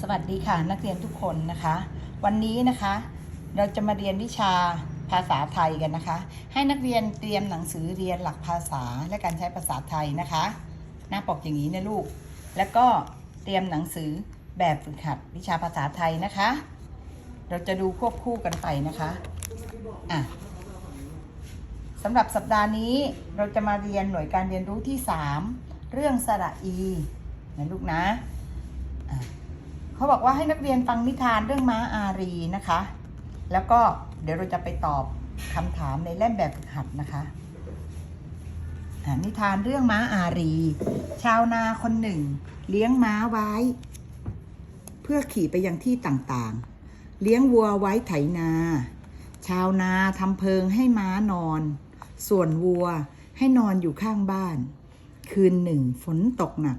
สวัสดีค่ะนักเรียนทุกคนนะคะ วันนี้นะคะ เราจะมาเรียนวิชาภาษาไทยกันนะคะ ให้นักเรียนเตรียมหนังสือเรียนหลักภาษาและการใช้ภาษาไทยนะคะหน้าปกอย่างนี้นะลูก แล้วก็เตรียมหนังสือแบบฝึกหัดวิชาภาษาไทยนะคะ เราจะดูควบคู่กันไปนะคะอะสำหรับสัปดาห์นี้เราจะมาเรียนหน่วยการเรียนรู้ที่ 3 เรื่องสระอีนะลูกนะอะ เขาบอกว่าให้นักเรียนฟังนิทานเรื่องม้าอารีนะคะ แล้วก็เดี๋ยวเราจะไปตอบคำถามในเล่มแบบฝึกหัดนะคะนิทานเรื่องม้าอารี ชาวนาคนหนึ่ง เลี้ยงม้าไว้ เพื่อขี่ไปยังที่ต่างๆ เลี้ยงวัวไว้ไถนา ชาวนาทำเพิงให้ม้านอน ส่วนวัวให้นอนอยู่ข้างบ้าน คืนหนึ่งฝนตกหนัก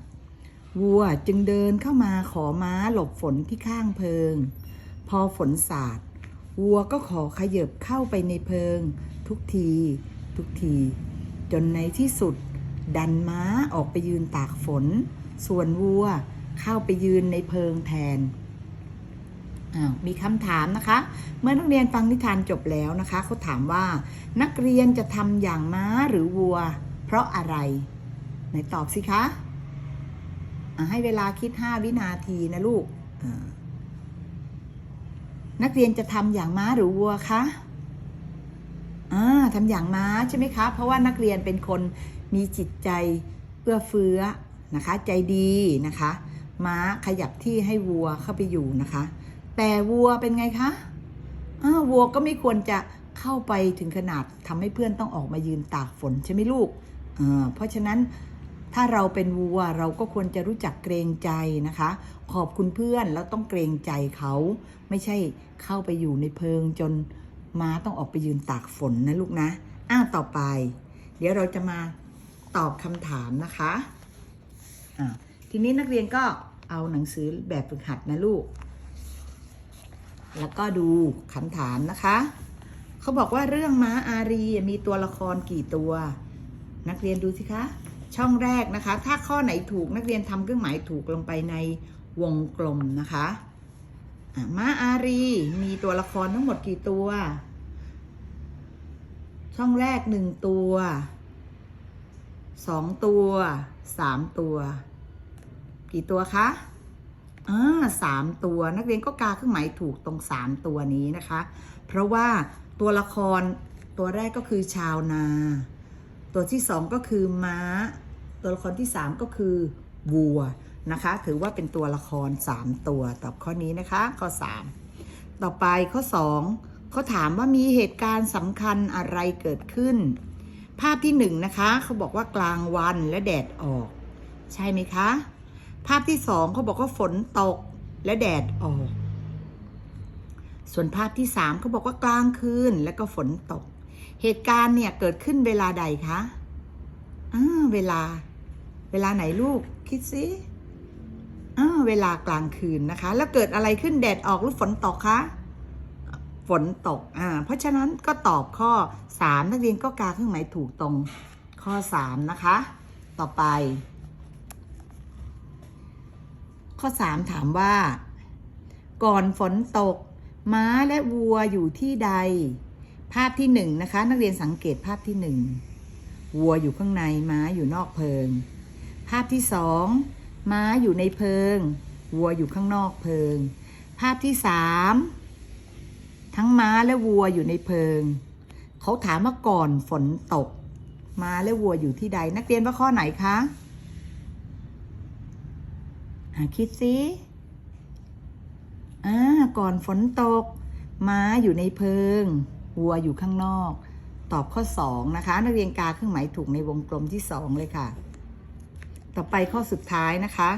วัวจึงเดินเข้ามาขอม้าหลบฝนที่ข้างเพิง พอฝนสาด วัวก็ขอขยับเข้าไปในเพิง ทุกที ทุกที จนในที่สุด ดันม้าออกไปยืนตากฝน ส่วนวัวเข้าไปยืนในเพิงแทนอ้าวมีคำถามนะคะ เมื่อนักเรียนฟังนิทานจบแล้วนะคะเขาถามว่า นักเรียนจะทำอย่างม้าหรือวัว เพราะอะไรไหนตอบสิคะอะ ให้เวลาคิด5วินาทีนะลูก นักเรียนจะทำอย่างม้าหรือวัวคะอ่าทำอย่างม้าใช่ไหมคะ เพราะว่านักเรียนเป็นคนมีจิตใจเอื้อเฟื้อนะคะ ใจดีนะคะ ม้าขยับที่ให้วัวเข้าไปอยู่นะคะ แต่วัวเป็นไงคะอ้าววัวก็ไม่ควรจะเข้าไปถึงขนาดทำให้เพื่อนต้องออกมายืนตากฝนใช่ไหมลูกอ่าเพราะฉะนั้น ถ้าเราเป็นวัวเราก็ควรจะรู้จักเกรงใจนะคะ ขอบคุณเพื่อนแล้วต้องเกรงใจเขา ไม่ใช่เข้าไปอยู่ในเพิงจนม้าต้องออกไปยืนตากฝนนะลูกนะ อ้าต่อไป เดี๋ยวเราจะมาตอบคำถามนะคะอ่าทีนี้นักเรียนก็เอาหนังสือแบบฝึกหัดนะลูก แล้วก็ดูคำถามนะคะ เขาบอกว่าเรื่องม้าอารีมีตัวละครกี่ตัว นักเรียนดูสิคะ ช่องแรกนะคะ ถ้าข้อไหนถูกนักเรียนทำเครื่องหมายถูกลงไปในวงกลมนะคะม้าอารีมีตัวละครทั้งหมดกี่ตัว ช่องแรกหนึ่งตัวสองตัวสามตัว กี่ตัวคะอ่าสามตัวนักเรียนก็กาเครื่องหมายถูกตรงสามตัวนี้นะคะ เพราะว่าตัวละครตัวแรกก็คือชาวนา ตัวที่สองก็คือม้า ตัวละครที่สามก็คือวัวนะคะ ถือว่าเป็นตัวละครสามตัว ตอบข้อนี้นะคะ ข้อสามต่อไปข้อสองเขาถามว่ามีเหตุการณ์สำคัญอะไรเกิดขึ้น ภาพที่หนึ่งนะคะ เขาบอกว่ากลางวันและแดดออก ใช่ไหมคะ ภาพที่สองเขาบอกว่าฝนตกและแดดออก ส่วนภาพที่สามเขาบอกว่ากลางคืนและก็ฝนตก เหตุการณ์เนี่ยเกิดขึ้นเวลาใดคะอ่าเวลา เวลาไหนลูก คิดสิอ่าเวลากลางคืนนะคะ แล้วเกิดอะไรขึ้นแดดออกหรือฝนตกคะ ฝนตก อ่า เพราะฉะนั้นก็ตอบข้อสามนักเรียนก็กาเครื่องหมายถูกตรงข้อสามนะคะ ต่อไป ข้อสามถามว่า ก่อนฝนตก ม้าและวัวอยู่ที่ใด ภาพที่หนึ่งนะคะ นักเรียนสังเกตภาพที่หนึ่งวัวอยู่ข้างในม้าอยู่นอกเพิง ภาพที่สองม้าอยู่ในเพิง วัวอยู่ข้างนอกเพิง ภาพที่สามทั้งม้าและวัวอยู่ในเพิง เขาถามว่าก่อนฝนตก ม้าและวัวอยู่ที่ใด นักเรียนว่าข้อไหนคะอะคิดสิอ่าก่อนฝนตก ม้าอยู่ในเพิง วัวอยู่ข้างนอก ตอบข้อ 2 นะคะ นักเรียนกาเครื่องหมายถูกในวงกลมที่ 2 เลยค่ะ ต่อไปข้อสุดท้ายนะคะ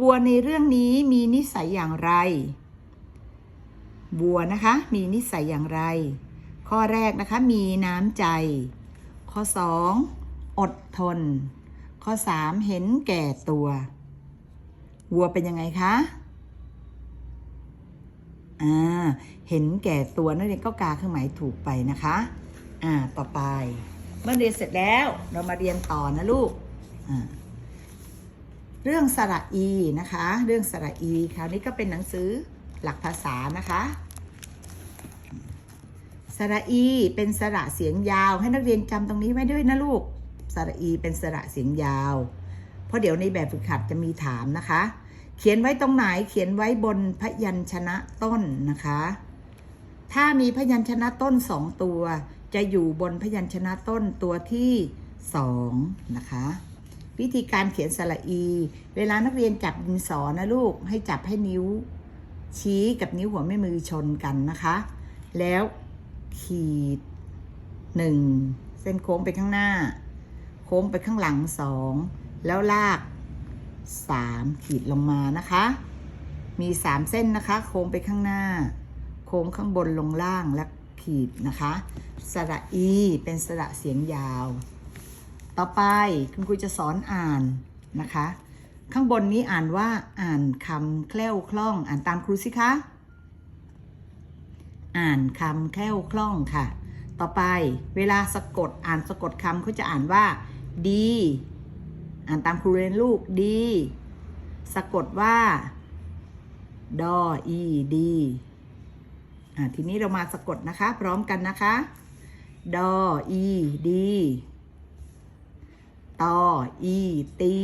วัวในเรื่องนี้มีนิสัยอย่างไร วัวนะคะ มีนิสัยอย่างไร ข้อแรกนะคะ มีน้ำใจ ข้อ 2 อดทน ข้อ 3 เห็นแก่ตัว วัวเป็นยังไงคะ อ่าเห็นแก่ตัวนักเรียนก็กาเครื่องหมายถูกไปนะคะ อ่าต่อไป เมื่อเรียนเสร็จแล้วเรามาเรียนต่อนะลูกอ่าเรื่องสระอีนะคะ เรื่องสระอีคราวนี้ก็เป็นหนังสือหลักภาษานะคะสระอีเป็นสระเสียงยาว ให้นักเรียนจำตรงนี้ไว้ด้วยนะลูกสระอีเป็นสระเสียงยาว เพราะเดี๋ยวในแบบฝึกหัดจะมีถามนะคะ เขียนไว้ตรงไหนเขียนไว้บนพยัญชนะต้นนะคะ ถ้ามีพยัญชนะต้นสองตัว จะอยู่บนพยัญชนะต้นตัวที่สองนะคะ วิธีการเขียนสระอี เวลานักเรียนจับดินสอนะลูกให้จับให้นิ้ว ชี้กับนิ้วหัวแม่มือชนกันนะคะ แล้วขีดหนึ่งเส้นโค้งไปข้างหน้า โค้งไปข้างหลังสองแล้วลาก สามขีดลงมานะคะ มีสามเส้นนะคะ โค้งไปข้างหน้า โค้งข้างบนลงล่างและขีดนะคะ สระอีเป็นสระเสียงยาว ต่อไปคุณครูจะสอนอ่านนะคะ ข้างบนนี้อ่านว่าอ่านคำแคล่วคล่อง อ่านตามครูสิคะ อ่านคำแคล่วคล่องค่ะ ต่อไปเวลาสะกดอ่านสะกดคำเขาจะอ่านว่าดี อ่านตามครูเรียนลูกดี สะกดว่า ดออีดีอ่าทีนี้เรามาสะกดนะคะ พร้อมกันนะคะ ดออีดีตออีตี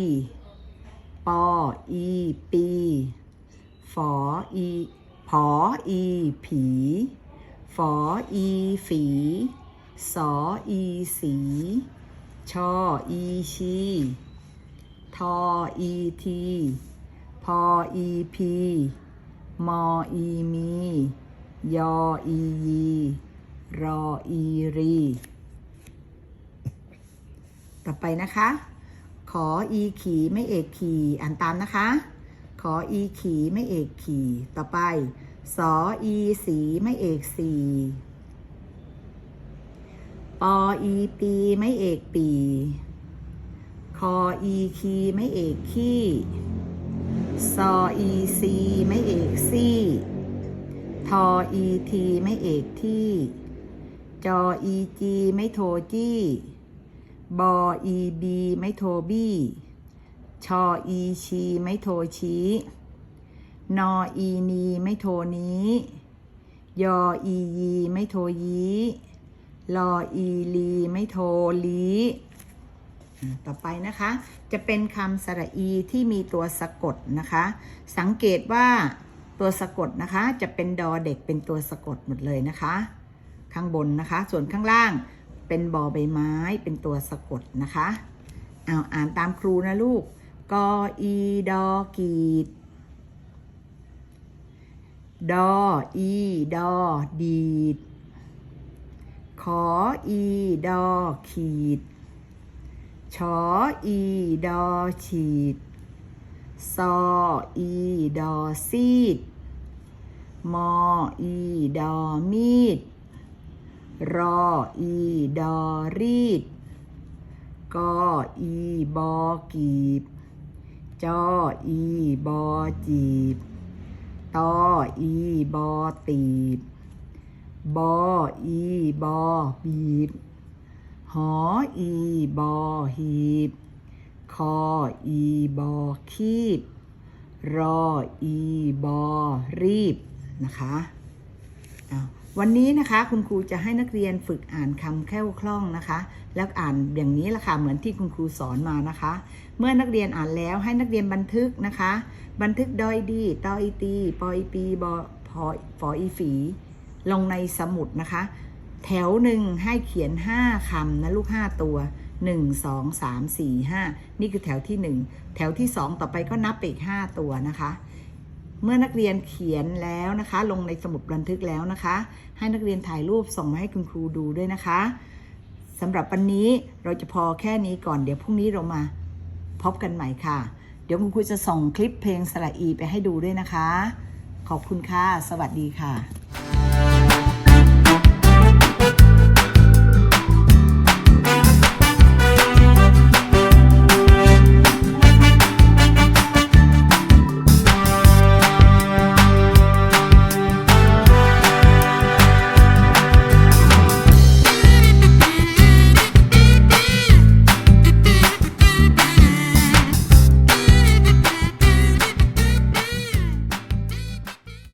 ปออีปีฝออีผออีผีฝออีฝี สออีสี ชออีชี ทออีทีพออีพีมออีมี ยออียีรออีรี ต่อไปนะคะ ขออีขีไม่เอกขีอ่านตามนะคะ ขออีขีไม่เอกขีต่อไป สออีสีไม่เอกสีปออีปีไม่เอกปี คออีคีไม่เอกขี้ซออีซีไม่เอกซี่ทออีทีไม่เอกที่ จออีจีไม่โทจี้ บออีบีไม่โทบี้ ชออีชีไม่โทชี้ นออีนีไม่โทนี้ ยออียีไม่โทยี ลออีลีไม่โทลี ต่อไปนะคะ จะเป็นคำสระอีที่มีตัวสะกดนะคะ สังเกตว่าตัวสะกดนะคะ จะเป็นดอเด็กเป็นตัวสะกดหมดเลยนะคะ ข้างบนนะคะ ส่วนข้างล่างเป็นบอใบไม้เป็นตัวสะกดนะคะเอาอ่านตามครูนะลูกกออีดอกีดดออีดอดีด ขออีดอขีด ชออีดอฉีดซออีดอซีด มออีดอมีด รออีดอรีด กออีบอกีบ จออีบอจีบ ตออีบอตีบ บออีบอบีบ หออีบอหีบ คออีบอคีบ รออีบอรีบนะคะวันนี้นะคะคุณครูจะให้นักเรียนฝึกอ่านคำแค่วคล่องนะคะ แล้วอ่านอย่างนี้ละค่ะเหมือนที่คุณครูสอนมานะคะ เมื่อนักเรียนอ่านแล้วให้นักเรียนบันทึกนะคะ บันทึกดอยดีตออีตีปออีปีบอพอฟออีฝีลงในสมุดนะคะ แถวหนึ่งให้เขียน 5คำนะลูก 5 ตัว 1 2 3 4 5 นี่คือแถวที่ 1 แถวที่ 2 ต่อไปก็นับไปอีก 5 ตัวนะคะ เมื่อนักเรียนเขียนแล้วนะคะ ลงในสมุดบันทึกแล้วนะคะ ให้นักเรียนถ่ายรูปส่งมาให้คุณครูดูด้วยนะคะสำหรับวันนี้เราจะพอแค่นี้ก่อนเดี๋ยวพรุ่งนี้เรามาพบกันใหม่ค่ะ เดี๋ยวคุณครูจะส่งคลิปเพลงสระอีไปให้ดูด้วยนะคะ ขอบคุณค่ะ สวัสดีค่ะ